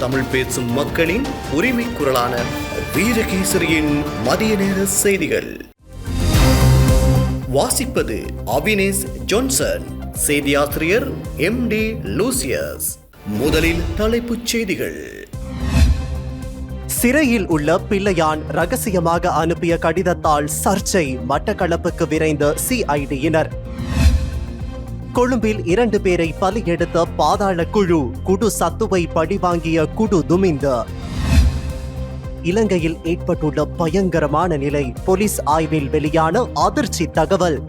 தமிழ் பேசும் மக்களின் உரிமை குரலான வீரகேசரியின் மதிய நேர செய்திகள். வாசிப்பது அவினேஷ் ஜான்சன் செய்தியாசிரியர் எம் டி லூசியஸ். முதலில் தலைப்புச் செய்திகள். சிறையில் உள்ள பிள்ளையான் ரகசியமாக அனுப்பிய கடிதத்தால் சர்ச்சை மட்டக்களப்புக்கு விரைந்த சிஐடியினர் கொழும்பில் இரண்டு பேரை பலியெடுத்த பாதாள குழு குடு சத்துவை பழிவாங்கிய குடு துமிந்த. இலங்கையில் ஏற்பட்டுள்ள பயங்கரமான நிலை போலீஸ் ஆய்வில் வெளியான அதிர்ச்சி தகவல்.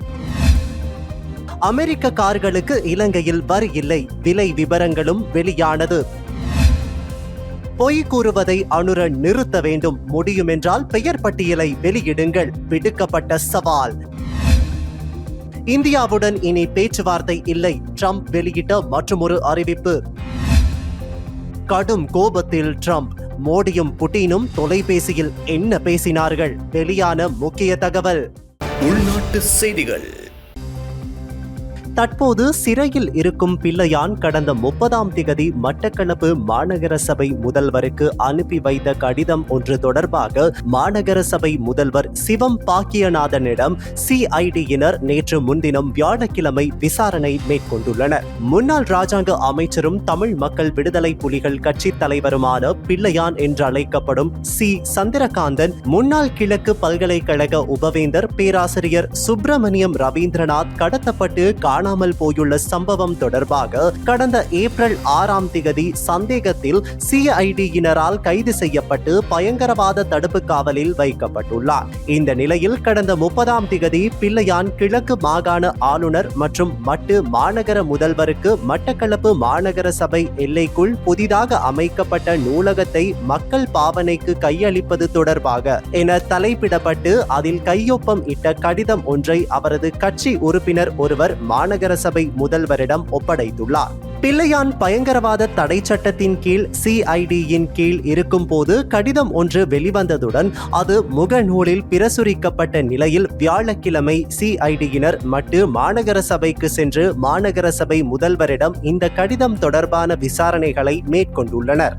அமெரிக்க கார்களுக்கு இலங்கையில் வரி இல்லை விலை விவரங்களும் வெளியானது. பொய் கூறுவதை அணுர நிறுத்த வேண்டும் முடியுமென்றால் பெயர் பட்டியலை வெளியிடுங்கள் விடுக்கப்பட்ட சவால். இந்தியாவுடன் இனி பேச்சுவார்த்தை இல்லை. ட்ரம்ப் வெளியிட்ட மற்றொரு அறிவிப்பு. கடும் கோபத்தில் ட்ரம்ப் மோடியும் புட்டினும் தொலைபேசியில் என்ன பேசினார்கள்? வெளியான முக்கிய தகவல். உள்நாட்டு செய்திகள். தற்போது சிறையில் இருக்கும் பிள்ளையான் கடந்த முப்பதாம் திகதி மட்டக்களப்பு மாநகர சபை முதல்வருக்கு அனுப்பி வைத்த கடிதம் ஒன்று தொடர்பாக மாநகர சபை முதல்வர் சிவம் பாக்கியநாதனிடம் சிஐடியினர் நேற்று முன்தினம் வியாழக்கிழமை விசாரணை மேற்கொண்டுள்ளனர். முன்னாள் ராஜாங்க அமைச்சரும் தமிழ் மக்கள் விடுதலை புலிகள் கட்சி தலைவருமான பிள்ளையான் என்று அழைக்கப்படும் சி. சந்திரகாந்தன் முன்னாள் கிழக்கு பல்கலைக்கழக உபவேந்தர் பேராசிரியர் சுப்பிரமணியம் ரவீந்திரநாத் கடத்தப்பட்டு காணாமல் போயுள்ள சம்பவம் தொடர்பாக கடந்த ஏப்ரல் ஆறாம் திகதி சந்தேகத்தில் சிஐடியினரால் கைது செய்யப்பட்டு பயங்கரவாத தடுப்பு காவலில் வைக்கப்பட்டுள்ளார். இந்த நிலையில் கடந்த முப்பதாம் திகதி பிள்ளையான் கிழக்கு மாகாண ஆளுநர் மற்றும் மட்டு மாநகர முதல்வருக்கு மட்டக்களப்பு மாநகர சபை எல்லைக்குள் புதிதாக அமைக்கப்பட்ட நூலகத்தை மக்கள் பாவனைக்கு கையளிப்பது தொடர்பாக என தலைப்பிடப்பட்டு அதில் கையொப்பம் இட்ட கடிதம் ஒன்றை அவரது கட்சி உறுப்பினர் ஒருவர் மாநகர சபை முதல்வரிடம் ஒப்படைத்துள்ளார். பிள்ளையான் பயங்கரவாத தடை சட்டத்தின் கீழ் சிஐடியின் கீழ் இருக்கும் போது கடிதம் ஒன்று வெளிவந்ததுடன் அது முகநூலில் பிரசுரிக்கப்பட்ட நிலையில் வியாழக்கிழமை சிஐடியினர் மட்டு மாநகர சபைக்கு சென்று மாநகர சபை முதல்வரிடம் இந்த கடிதம் தொடர்பான விசாரணைகளை மேற்கொண்டுள்ளனர்.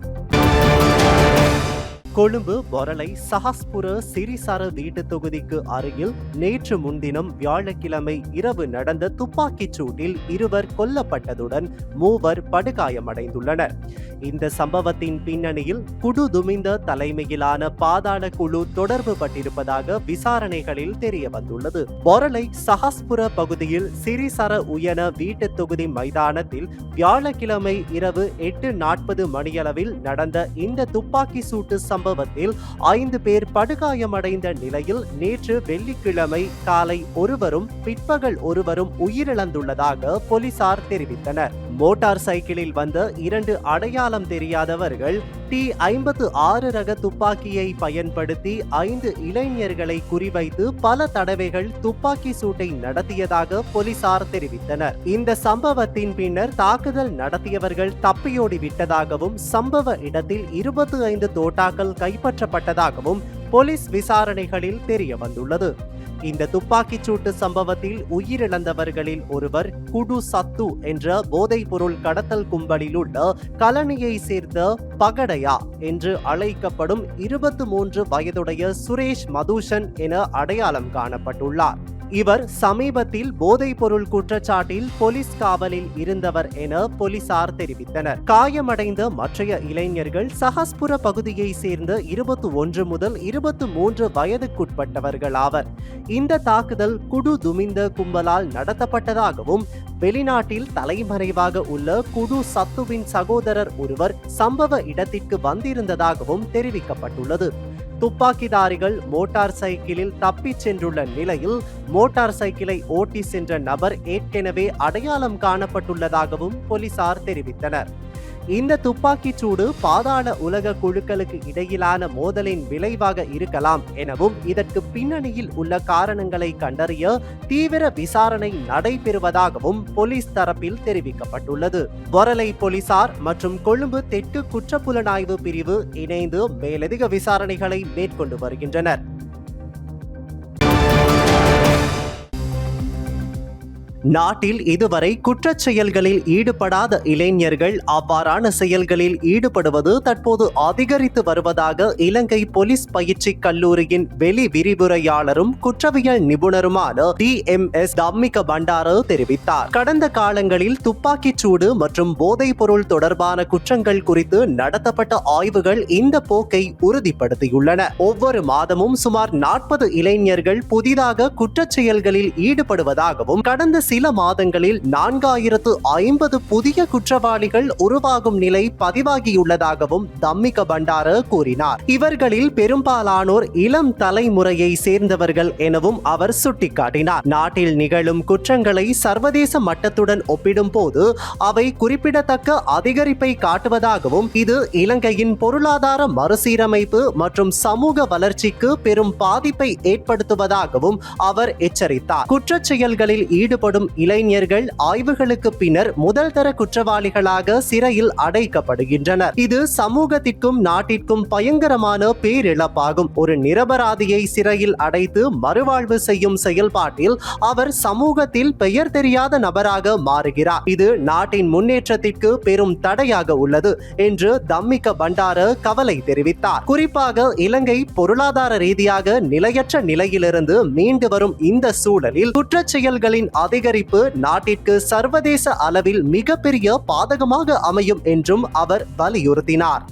கொழும்பு பொரளை சஹாஸ்புர சிறிசர வீட்டு தொகுதிக்கு அருகில் நேற்று முன்தினம் வியாழக்கிழமை இரவு நடந்த துப்பாக்கிச் சூட்டில் இருவர் கொல்லப்பட்டதுடன் மூவர் படுகாயமடைந்துள்ளனர். இந்த சம்பவத்தின் பின்னணியில் குடு துமிந்த தலைமையிலான பாதாள குழு தொடர்பு பட்டிருப்பதாக விசாரணைகளில் தெரிய வந்துள்ளது பொரளை சஹாஸ்புர பகுதியில் சிறிசர உயன வீட்டு தொகுதி மைதானத்தில் வியாழக்கிழமை இரவு எட்டு நாற்பது மணியளவில் நடந்த இந்த துப்பாக்கி சூட்டு சம்பவத்தில் ஐந்து பேர் படுகாயமடைந்த நிலையில் நேற்று வெள்ளிக்கிழமை காலை ஒருவரும் பிற்பகல் ஒருவரும் உயிரிழந்துள்ளதாக போலீசார் தெரிவித்தனர். மோட்டார் சைக்கிளில் வந்த இரண்டு அடையாளம் தெரியாதவர்கள் டி ஐம்பத்து ஆறு ரக துப்பாக்கியை பயன்படுத்தி ஐந்து இளைஞர்களை குறிவைத்து பல தடவைகள் துப்பாக்கி சூட்டை நடத்தியதாக போலீசார் தெரிவித்தனர். இந்த சம்பவத்தின் பின்னர் தாக்குதல் நடத்தியவர்கள் தப்பியோடி விட்டதாகவும் சம்பவ இடத்தில் இருபத்தி ஐந்து தோட்டாக்கள் கைப்பற்றப்பட்டதாகவும் போலீஸ் விசாரணைகளில் தெரிய வந்துள்ளது இந்த துப்பாக்கிச் சூட்டு சம்பவத்தில் உயிரிழந்தவர்களில் ஒருவர் குடு சத்து என்ற போதைப் பொருள் கடத்தல் கும்பலில் உள்ள கலனியை சேர்ந்த பகடையா என்று அழைக்கப்படும் இருபத்து மூன்று வயதுடைய சுரேஷ் மதுஷன் என அடையாளம் காணப்பட்டுள்ளார். இவர் சமீபத்தில் போதைப் பொருள் குற்றச்சாட்டில் போலீஸ் காவலில் இருந்தவர் என போலீசார் தெரிவித்தனர். காயமடைந்த மற்றைய இளைஞர்கள் சஹஸ்புர பகுதியை சேர்ந்த இருபத்தி ஒன்று முதல் இருபத்தி மூன்று வயதுக்குட்பட்டவர்கள் ஆவர். இந்த தாக்குதல் குடு துமிந்த கும்பலால் நடத்தப்பட்டதாகவும் வெளிநாட்டில் தலைமறைவாக உள்ள குடு சத்துவின் சகோதரர் ஒருவர் சம்பவ இடத்திற்கு வந்திருந்ததாகவும் தெரிவிக்கப்பட்டுள்ளது. துப்பாக்கிதாரிகள் மோட்டார் சைக்கிளில் தப்பிச் சென்றுள்ள நிலையில் மோட்டார் சைக்கிளை ஓட்டி சென்ற நபர் ஏற்கனவே அடையாளம் காணப்பட்டுள்ளதாகவும் போலீசார் தெரிவித்தனர். இந்த துப்பாக்கிச் சூடு பாதாள உலக குழுக்களுக்கு இடையிலான மோதலின் விளைவாக இருக்கலாம் எனவும் இதற்கு பின்னணியில் உள்ள காரணங்களை கண்டறிய தீவிர விசாரணை நடைபெறுவதாகவும் போலீஸ் தரப்பில் தெரிவிக்கப்பட்டுள்ளது. பொரலை போலீசார் மற்றும் கொழும்பு தெற்கு குற்றப்புலனாய்வு பிரிவு இணைந்து மேலதிக விசாரணைகளை மேற்கொண்டு வருகின்றனர். நாட்டில் இதுவரை குற்றச் செயல்களில் ஈடுபடாத இளைஞர்கள் அவ்வாறான செயல்களில் ஈடுபடுவது தற்போது அதிகரித்து வருவதாக இலங்கை போலீஸ் பயிற்சி கல்லூரியின் வெளி விரிவுரையாளரும் குற்றவியல் நிபுணருமான D M S Dhammika Bandara தெரிவித்தார். கடந்த காலங்களில் துப்பாக்கிச் சூடு மற்றும் போதைப் பொருள் தொடர்பான குற்றங்கள் குறித்து நடத்தப்பட்ட ஆய்வுகள் இந்த போக்கை உறுதிப்படுத்தியுள்ளன. ஒவ்வொரு மாதமும் சுமார் நாற்பது இளைஞர்கள் புதிதாக குற்றச் செயல்களில் ஈடுபடுவதாகவும் கடந்த சில மாதங்களில் நான்காயிரத்து ஐம்பது புதிய குற்றவாளிகள் உருவாகும் நிலை பதிவாகியுள்ளதாகவும் தம்மிக பண்டார கூறினார். இவர்களில் பெரும்பாலானோர் இளம் தலைமுறையை சேர்ந்தவர்கள் எனவும் அவர் சுட்டிக்காட்டினார். நாட்டில் நிகழும் குற்றங்களை சர்வதேச மட்டத்துடன் ஒப்பிடும்போது அவை குறிப்பிடத்தக்க அதிகரிப்பை காட்டுவதாகவும் இது இலங்கையின் பொருளாதார மறுசீரமைப்பு மற்றும் சமூக வளர்ச்சிக்கு பெரும் பாதிப்பை ஏற்படுத்துவதாகவும் அவர் எச்சரித்தார். குற்றச் செயல்களில் ஈடுபடும் இளைஞர்கள் ஆய்வுகளுக்கு பின்னர் முதல் தர குற்றவாளிகளாக சிறையில் அடைக்கப்படுகின்றனர். இது சமூகத்திற்கும் நாட்டிற்கும் பயங்கரமான பேரிழப்பாகும். ஒரு நிரபராதியை சிறையில் அடைத்து மறுவாழ்வு செய்யும் செயல்பாட்டில் அவர் சமூகத்தில் பெயர் தெரியாத நபராக மாறுகிறார். இது நாட்டின் முன்னேற்றத்திற்கு பெரும் தடையாக உள்ளது என்று தம்மிக பண்டார கவலை தெரிவித்தார். குறிப்பாக இலங்கை பொருளாதார ரீதியாக நிலையற்ற நிலையிலிருந்து மீண்டு வரும் இந்த சூழலில் குற்றச் செயல்களின் அதிகரிப்பு நாட்டிற்கு சர்வதேச அளவில் மிகப்பெரிய பாதகமாக அமையும் என்றும் அவர் வலியுறுத்தினார்.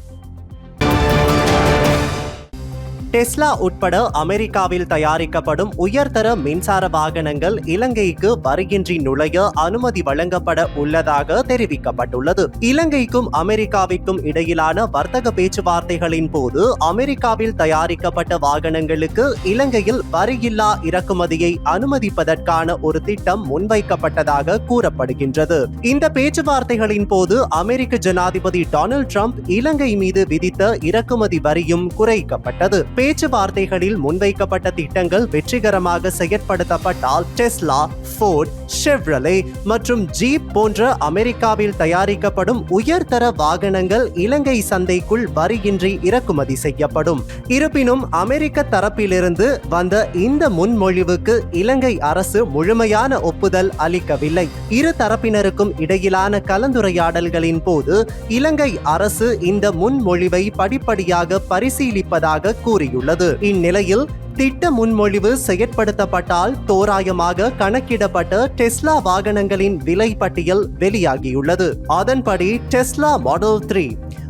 டெஸ்லா உட்பட அமெரிக்காவில் தயாரிக்கப்படும் உயர்தர மின்சார வாகனங்கள் இலங்கைக்கு வருகின்றி நுழைய அனுமதி வழங்கப்பட உள்ளதாக தெரிவிக்கப்பட்டுள்ளது. இலங்கைக்கும் அமெரிக்காவிற்கும் இடையிலான வர்த்தக பேச்சுவார்த்தைகளின் போது அமெரிக்காவில் தயாரிக்கப்பட்ட வாகனங்களுக்கு இலங்கையில் வரியில்லா இறக்குமதியை அனுமதிப்பதற்கான ஒரு திட்டம் முன்வைக்கப்பட்டதாக கூறப்படுகின்றது. இந்த பேச்சுவார்த்தைகளின் போது அமெரிக்க ஜனாதிபதி டொனால்ட் ட்ரம்ப் இலங்கை மீது விதித்த இறக்குமதி வரியும் குறைக்கப்பட்டது. பேச்சுவார்த்தைகளில் முன்வைக்கப்பட்ட திட்டங்கள் வெற்றிகரமாக செயற்படுத்தப்பட்டால் டெஸ்லா ஃபோர்ட் ஷெவ்ரலே மற்றும் ஜீப் போன்ற அமெரிக்காவில் தயாரிக்கப்படும் உயர்தர வாகனங்கள் இலங்கை சந்தைக்குள் வரியின்றி இறக்குமதி செய்யப்படும். இருப்பினும் அமெரிக்க தரப்பிலிருந்து வந்த இந்த முன்மொழிவுக்கு இலங்கை அரசு முழுமையான ஒப்புதல் அளிக்கவில்லை. இரு தரப்பினருக்கும் இடையிலான கலந்துரையாடல்களின் போது இலங்கை அரசு இந்த முன்மொழிவை படிப்படியாக பரிசீலிப்பதாக கூறியுள்ளது இந்நிலையில் திட்ட முன்மொழிவு செயற்படுத்தப்பட்டால் தோராயமாக கணக்கிடப்பட்ட டெஸ்லா வாகனங்களின் விலை பட்டியல் வெளியாகியுள்ளது. அதன்படி டெஸ்லா மாடல் த்ரீ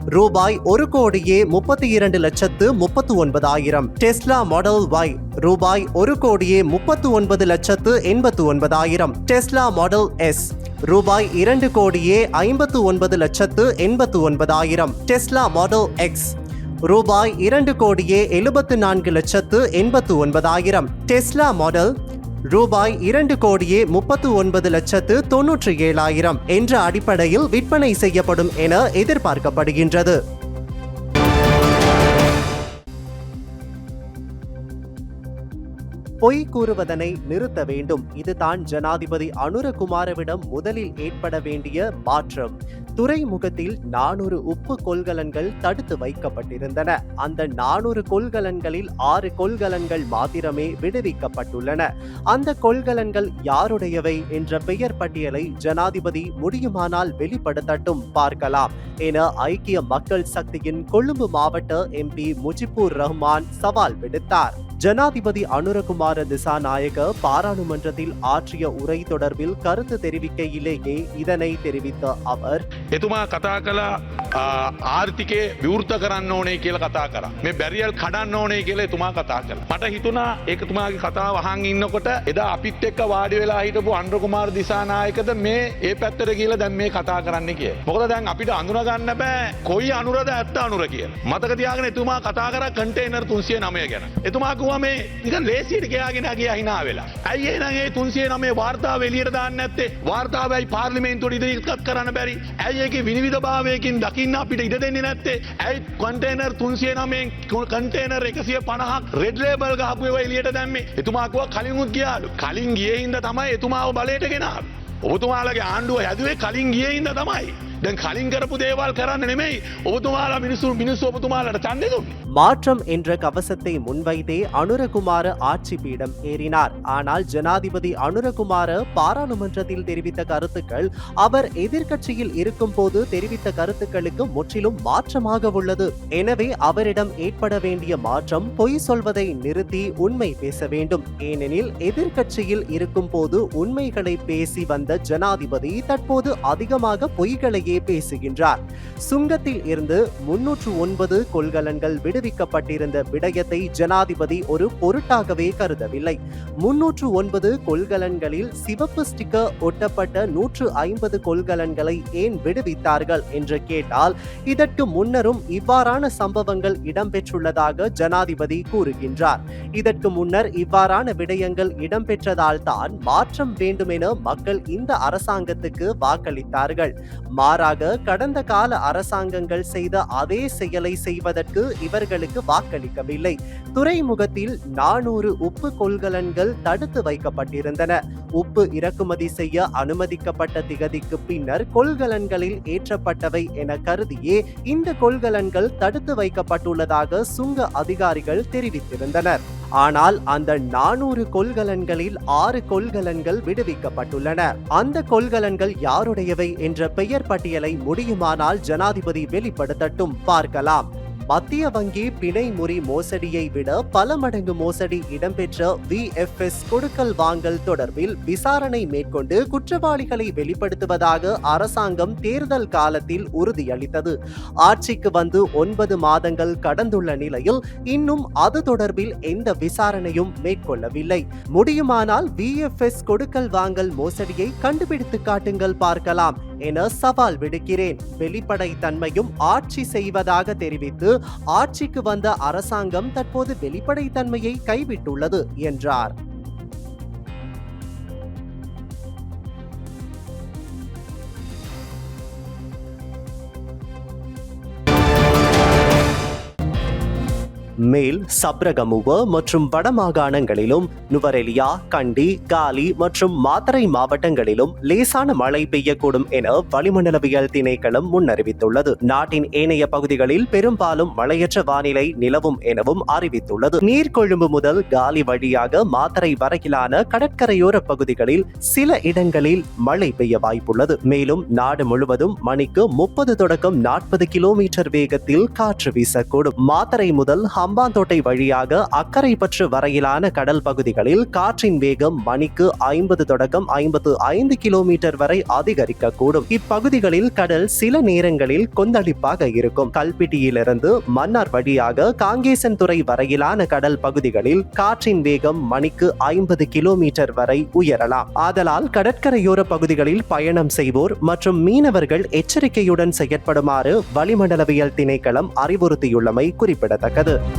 ரூபாய் ஒரு கோடியே முப்பத்தி இரண்டு லட்சத்து முப்பத்து ஒன்பதாயிரம் டெஸ்லா மாடல் ஒய் ரூபாய் ஒரு கோடியே முப்பத்து ஒன்பது லட்சத்து எண்பத்து ஒன்பதாயிரம் டெஸ்லா மாடல் எஸ் ரூபாய் இரண்டு கோடியே ஐம்பத்து ஒன்பது லட்சத்து எண்பத்து ஒன்பதாயிரம் டெஸ்லா மாடல் எக்ஸ் ரூபாய் இரண்டு கோடியே எழுபத்து நான்கு லட்சத்து எண்பத்து ஒன்பதாயிரம். டெஸ்லா மாடல் ரூபாய் இரண்டு கோடியே முப்பத்து ஒன்பது லட்சத்து தொன்னூற்றி ஏழாயிரம் என்ற அடிப்படையில் விற்பனை செய்யப்படும் என எதிர்பார்க்கப்படுகின்றது. பொய் கூறுவதனை நிறுத்த வேண்டும். இதுதான் ஜனாதிபதி அனுரகுமாரவிடம் முதலில் ஏற்பட வேண்டிய மாற்றம். துறைமுகத்தில் நானூறு உப்பு கொள்கலன்கள் தடுத்து வைக்கப்பட்டிருந்தன. அந்த நானூறு கொள்கலன்களில் ஆறு கொள்கலன்கள் மாத்திரமே விடுவிக்கப்பட்டுள்ளன. அந்த கொள்கலன்கள் யாருடையவை என்ற பெயர் பட்டியலை ஜனாதிபதி முடியுமானால் வெளிப்படுத்தட்டும் பார்க்கலாம். என ஐக்கிய மக்கள் சக்தியின் கொழும்பு மாவட்ட எம்பி முஜிபுர் ரஹ்மான் சவால் விடுத்தார். ஜனாதிபதி அனுரகுமார திசாநாயக பாராளுமன்றத்தில் ஆற்றிய உரை தொடர்பில் கருத்து தெரிவிக்கையிலேயே இதனை தெரிவித்த அவர் එතුමා කතා කලා ආර්ථිකය විවෘත කරන්න ඕනේ කියල කතා කර මේ බැරිියල් කඩන්න ඕනේ කියල එතුමා කතා කර මට හිතුනා ඒකතුමාගේ කතා වහන් ඉන්නකොට එදා අපිත් එක්ක වාඩි වෙලා හිටපු අන්ඩ්‍රකුමාර් දිසානායකද මේ ඒ පැත්තර කියල දැන් මේ කතා කරන්න කිය මොකද දැන් අපිට අඳුනගන්න බෑ කොයි අනුරද ඇත්ත අනුර කිය මතකතියාගෙන එතුමා කතා කර කටේනර් තුන්සිය නමය ගැන එතුමාකුව මේ නික ලේසිට කයාගෙන ගිය හිනා වෙලා. ඇයි නගේ තුන්සේ නමේ වාර්තා වෙලියට දාන්න ඇත්තේ වාර්තාවයි පාර්ලිමේන්තුට ඉදිරිකත් කරන්න බැරි. ඇයගේ විනිවිධ භාවයකින් දකින්න අපිට ඉඩ දෙන්නේ නැත්තේ? ඇයි කොන්ටේනර් තුන්සිය නමෙන් කන්ටේනර් එකසිය පණහක් රෙඩ්ලේබල් ගහපුව එලියට දැම්මේ? එතුමාකුව කලින්ුත් ගියාලු. කලින් ගියහින්ද තමයි එතුමාව බලයට ගෙනාව. ඔබතුමාලගේ ආණ්ඩුව හැදුවේ කලින් ගියහින්ද තමයි. දැන් කලින් කරපු දේවල් කරන්න නෙමෙයි ඔබතුමාලා මිනිස්සු මිනිස්සු ඔබතුමාලට ඡන්දෙ දුන්නේ. மாற்றம் என்ற கவசத்தை முன்வைத்தே அனுரகுமார ஆட்சி பீடம் ஏறினார் ஆனால் ஜனாதிபதி அனுரகுமார பாராளுமன்றத்தில் தெரிவித்த கருத்துக்கள் அவர் எதிர்க்கட்சியில் இருக்கும் போது தெரிவித்த கருத்துக்களுக்கு முற்றிலும் மாற்றமாக உள்ளது எனவே அவரிடம் ஏற்பட வேண்டிய மாற்றம் பொய் சொல்வதை நிறுத்தி உண்மை பேச வேண்டும் ஏனெனில் எதிர்க்கட்சியில் இருக்கும் போது உண்மைகளை பேசி வந்த ஜனாதிபதி தற்போது அதிகமாக பொய்களையே பேசுகின்றார். சுங்கத்தில் இருந்து முன்னூற்று ஒன்பது கொள்கலன்கள் விடுவிக்கப்பட்டிருந்த விடயத்தை ஜனாதிபதி ஒரு பொருட்டாகவே கருதவில்லை. முன்னூற்று ஒன்பது கொள்கலன்களில் சிவப்பு ஸ்டிக்கர் ஒட்டப்பட்ட நூற்று ஐம்பது கொள்கலன்களை ஏன் விடுவித்தார்கள் என்று கேட்டால் இதற்கு முன்னரும் இவ்வாறான சம்பவங்கள் இடம்பெற்றுள்ளதாக ஜனாதிபதி கூறுகின்றார். இதற்கு முன்னர் இவ்வாறான விடயங்கள் இடம்பெற்றதால் தான் மாற்றம் வேண்டும் என மக்கள் இந்த அரசாங்கத்துக்கு வாக்களித்தார்கள். மாற மாறாக கடந்த கால அரசாங்கங்கள் செய்த அதே செயலை செய்வதற்கு இவர்களுக்கு வாக்களிக்கவில்லை. துறைமுகத்தில் நானூறு உப்பு கொள்கலன்கள் தடுத்து வைக்கப்பட்டிருந்தன. உப்பு இறக்குமதி செய்ய அனுமதிக்கப்பட்ட திகதிக்கு பின்னர் கொள்கலன்களில் ஏற்றப்பட்டவை என கருதியே இந்த கொள்கலன்கள் தடுத்து வைக்கப்பட்டுள்ளதாக சுங்க அதிகாரிகள் தெரிவித்திருந்தனர். ஆனால் அந்த நானூறு கொள்கலன்களில் ஆறு கொள்கலன்கள் விடுவிக்கப்பட்டுள்ளன. அந்த கொள்கலன்கள் யாருடையவை என்ற பெயர் பட்டியலை முடியுமானால் ஜனாதிபதி வெளிப்படுத்தட்டும். பார்க்கலாம். மத்திய வங்கி பிணை முறி மோசடியை விட பல மடங்கு மோசடி இடம்பெற்ற விஎஃப்எஸ் கொடுக்கல் வாங்கல் தொடர்பில் விசாரணை மேற்கொண்டு குற்றவாளிகளை வெளிப்படுத்துவதாக அரசாங்கம் தேர்தல் காலத்தில் உறுதியளித்தது. ஆட்சிக்கு வந்து ஒன்பது மாதங்கள் கடந்துள்ள நிலையில் இன்னும் அது தொடர்பில் எந்த விசாரணையும் மேற்கொள்ளவில்லை. முடியுமானால் விஎஃப்எஸ் கொடுக்கல் வாங்கல் மோசடியை கண்டுபிடித்து காட்டுங்கள் பார்க்கலாம். என சவால் விடுக்கிறேன். வெளிப்படை தன்மையும் ஆட்சி செய்வதாக தெரிவித்து ஆட்சிக்கு வந்த அரசாங்கம் தற்போது வெளிப்படைத்தன்மையை கைவிட்டுள்ளது என்றார். மேல் சப்ரகமுவ மற்றும் வடமாகாணங்களிலும் நுவரெலியா கண்டி காலி மற்றும் மாத்தரை மாவட்டங்களிலும் லேசான மழை பெய்யக்கூடும் என வளிமண்டலவியல் திணைக்களம் முன்னறிவித்துள்ளது. நாட்டின் ஏனைய பகுதிகளில் பெரும்பாலும் மழையற்ற வானிலை நிலவும் எனவும் அறிவித்துள்ளது. நீர்கொழும்பு முதல் காலி வழியாக மாத்தரை வரையிலான கடற்கரையோர பகுதிகளில் சில இடங்களில் மழை பெய்ய வாய்ப்புள்ளது. மேலும் நாடு முழுவதும் மணிக்கு முப்பது தொடக்கம் நாற்பது கிலோமீட்டர் வேகத்தில் காற்று வீசக்கூடும். மாத்தரை முதல் ஹம்பாந்தோட்டை வழியாக அக்கறை பற்று வரையிலான கடல் பகுதிகளில் காற்றின் வேகம் மணிக்கு ஐம்பது தொடக்கம் ஐம்பத்து ஐந்து கிலோமீட்டர் வரை அதிகரிக்கக்கூடும். இப்பகுதிகளில் கடல் சில நேரங்களில் கொந்தளிப்பாக இருக்கும். கல்பிட்டியிலிருந்து மன்னார் வழியாக காங்கேசன்துறை வரையிலான கடல் பகுதிகளில் காற்றின் வேகம் மணிக்கு ஐம்பது கிலோமீட்டர் வரை உயரலாம். ஆதலால் கடற்கரையோர பகுதிகளில் பயணம் செய்வோர் மற்றும் மீனவர்கள் எச்சரிக்கையுடன் செயற்படுமாறு வளிமண்டலவியல் திணைக்களம் அறிவுறுத்தியுள்ளமை குறிப்பிடத்தக்கது.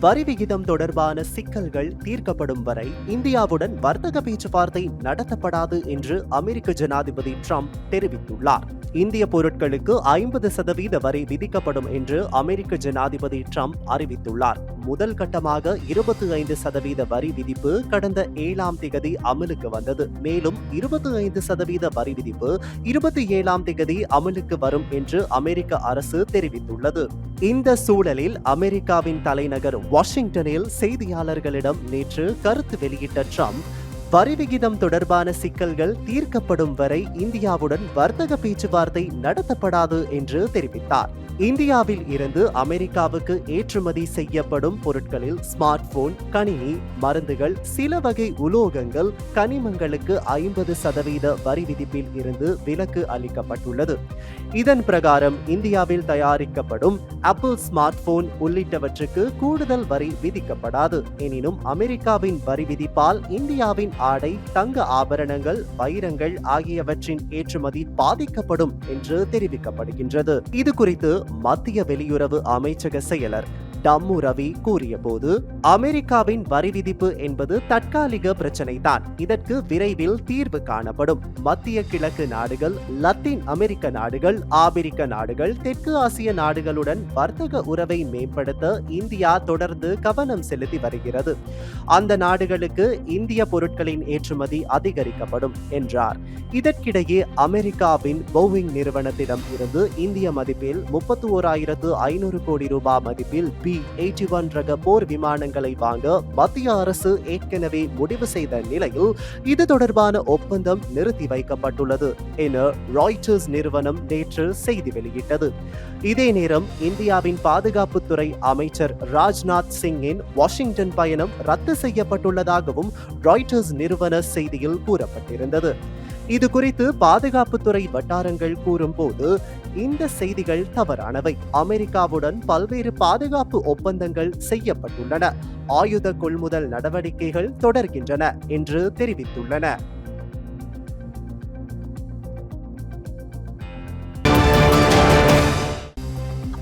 வரி விகிதம் தொடர்பான சிக்கல்கள் தீர்க்கப்படும் வரை இந்தியாவுடன் வர்த்தக பேச்சுவார்த்தை நடத்தப்படாது என்று அமெரிக்க ஜனாதிபதி ட்ரம்ப் தெரிவித்துள்ளார். இந்திய பொருட்களுக்கு ஐம்பது சதவீத வரி விதிக்கப்படும் என்று அமெரிக்க ஜனாதிபதி ட்ரம்ப் அறிவித்துள்ளார். முதல் கட்டமாக இருபத்தி ஐந்து சதவீத வரி விதிப்பு கடந்த ஏழாம் திகதி அமலுக்கு வந்தது. மேலும் இருபத்தி ஐந்து சதவீத வரி விதிப்பு இருபத்தி ஏழாம் திகதி அமலுக்கு வரும் என்று அமெரிக்க அரசு தெரிவித்துள்ளது. இந்த சூழலில் அமெரிக்காவின் தலைநகரும் வாஷிங்டனில் செய்தியாளர்களிடம் நேற்று கருத்து வெளியிட்ட ட்ரம்ப் வரி விகிதம் தொடர்பான சிக்கல்கள் தீர்க்கப்படும் வரை இந்தியாவுடன் வர்த்தக பேச்சுவார்த்தை நடத்தப்படாது என்று தெரிவித்தார். இந்தியாவில் இருந்து அமெரிக்காவுக்கு ஏற்றுமதி செய்யப்படும் பொருட்களில் ஸ்மார்ட் போன் கணினி மருந்துகள் சில வகை உலோகங்கள் கனிமங்களுக்கு ஐம்பது சதவீத வரி விதிப்பில் இருந்து விலக்கு அளிக்கப்பட்டுள்ளது. இதன் பிரகாரம் இந்தியாவில் தயாரிக்கப்படும் ஆப்பிள் ஸ்மார்ட் போன் உள்ளிட்டவற்றுக்கு கூடுதல் வரி விதிக்கப்படாது. எனினும் அமெரிக்காவின் வரி விதிப்பால் இந்தியாவின் ஆடை தங்க ஆபரணங்கள் வைரங்கள் ஆகியவற்றின் ஏற்றுமதி பாதிக்கப்படும் என்று தெரிவிக்கப்படுகின்றது. இது குறித்து மத்திய வெளியுறவு அமைச்சக செயலர் டம்மு ரவி கூறியபோது அமெரிக்காவின் வரி விதிப்பு என்பது தற்காலிக பிரச்சனைதான். இதற்கு விரைவில் தீர்வு காணப்படும். மத்திய கிழக்கு நாடுகள் லத்தீன் அமெரிக்க நாடுகள் ஆபிரிக்க நாடுகள் தெற்கு ஆசிய நாடுகளுடன் வர்த்தக உறவை மேம்படுத்த இந்தியா தொடர்ந்து கவனம் செலுத்தி வருகிறது. அந்த நாடுகளுக்கு இந்திய பொருட்களின் ஏற்றுமதி அதிகரிக்கப்படும் என்றார். இதற்கிடையே அமெரிக்காவின் போவிங் நிறுவனத்திடம் இருந்து இந்திய மதிப்பில் முப்பத்தி ஓராயிரத்து ஐநூறு கோடி ரூபாய் மதிப்பில் பி. எயிட்டி ஒன் ரக போர் விமானங்களை வாங்க மத்திய அரசு ஏற்கனவே முடிவு செய்த நிலையில் இது தொடர்பான ஒப்பந்தம் நிறுத்தி வைக்கப்பட்டுள்ளது என ராய்டர்ஸ் நிறுவனம் நேற்று செய்தி வெளியிட்டது. இதே நேரம் இந்தியாவின் பாதுகாப்புத்துறை அமைச்சர் ராஜ்நாத் சிங்கின் வாஷிங்டன் பயணம் ரத்து செய்யப்பட்டுள்ளதாகவும் ராய்டர்ஸ் நிறுவன செய்தியில் கூறப்பட்டிருந்தது. இது குறித்து பாதுகாப்புத்துறை வட்டாரங்கள் கூறும்போது இந்த செய்திகள் தவறானவை. அமெரிக்காவுடன் பல்வேறு பாதுகாப்பு ஒப்பந்தங்கள் செய்யப்பட்டுள்ளன. ஆயுத கொள்முதல் நடவடிக்கைகள் தொடர்கின்றன என்று தெரிவித்துள்ளன.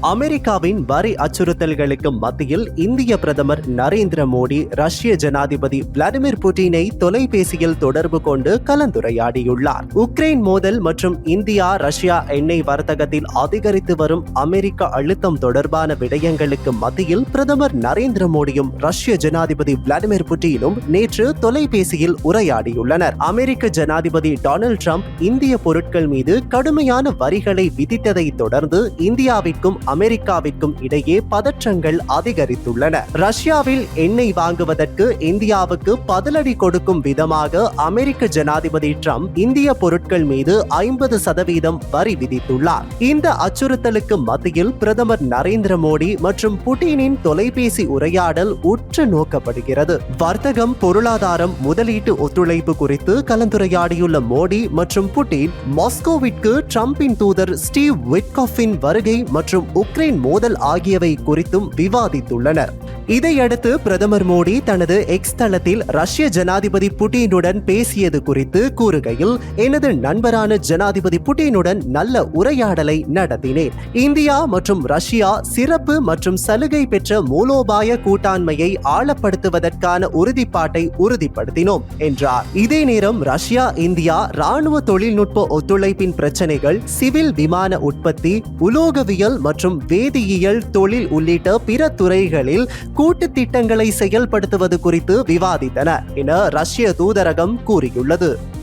அமெரிக்காவின் வரி அச்சுறுத்தல்களுக்கு மத்தியில் இந்திய பிரதமர் நரேந்திர மோடி ரஷ்ய ஜனாதிபதி விளாடிமிர் புட்டினை தொலைபேசியில் தொடர்பு கொண்டு கலந்துரையாடியுள்ளார். உக்ரைன் மோதல் மற்றும் இந்தியா ரஷ்யா எண்ணெய் வர்த்தகத்தில் அதிகரித்து வரும் அமெரிக்க அழுத்தம் தொடர்பான விடயங்களுக்கு மத்தியில் பிரதமர் நரேந்திர மோடியும் ரஷ்ய ஜனாதிபதி விளாடிமிர் புட்டினும் நேற்று தொலைபேசியில் உரையாடியுள்ளனர். அமெரிக்க ஜனாதிபதி டொனால்ட் ட்ரம்ப் இந்திய பொருட்கள் மீது கடுமையான வரிகளை விதித்ததை தொடர்ந்து இந்தியாவிற்கும் அமெரிக்காவிற்கும் இடையே பதற்றங்கள் அதிகரித்துள்ளன. ரஷ்யாவில் எண்ணெய் வாங்குவதற்கு இந்தியாவுக்கு பதிலடி கொடுக்கும் விதமாக அமெரிக்க ஜனாதிபதி ட்ரம்ப் இந்திய பொருட்கள் மீது ஐம்பது சதவீதம் வரி விதித்துள்ளார். இந்த அச்சுறுத்தலுக்கு மத்தியில் பிரதமர் நரேந்திர மோடி மற்றும் புட்டினின் தொலைபேசி உரையாடல் உற்று நோக்கப்படுகிறது. வர்த்தகம் பொருளாதாரம் முதலீட்டு ஒத்துழைப்பு குறித்து கலந்துரையாடியுள்ள மோடி மற்றும் புட்டின் மாஸ்கோவிற்கு டிரம்பின் தூதர் ஸ்டீவ் விட்காஃபின் வருகை மற்றும் உக்ரைன் மோதல் ஆகியவை குறித்தும் விவாதித்துள்ளனர். இதையடுத்து பிரதமர் மோடி தனது எக்ஸ் தளத்தில் ரஷ்ய ஜனாதிபதி புட்டினுடன் பேசியது குறித்து கூறுகையில் எனது நண்பரான ஜனாதிபதி புட்டினுடன் நல்ல உரையாடலை நடத்தினேன். இந்தியா மற்றும் ரஷ்யா சிறப்பு மற்றும் சலுகை பெற்ற மூலோபாய கூட்டாண்மையை ஆழப்படுத்துவதற்கான உறுதிப்பாட்டை உறுதிப்படுத்தினோம் என்றார். இதே நேரம் ரஷ்யா இந்தியா ராணுவ தொழில்நுட்ப ஒத்துழைப்பின் பிரச்சனைகள் சிவில் விமான உற்பத்தி உலோகவியல் மற்றும் வேதியியல் தொழில் உள்ளிட்ட பிற துறைகளில் கூட்டு திட்டங்களை செயல்படுத்துவது குறித்து விவாதித்தன என ரஷ்ய தூதரகம் கூறியுள்ளது.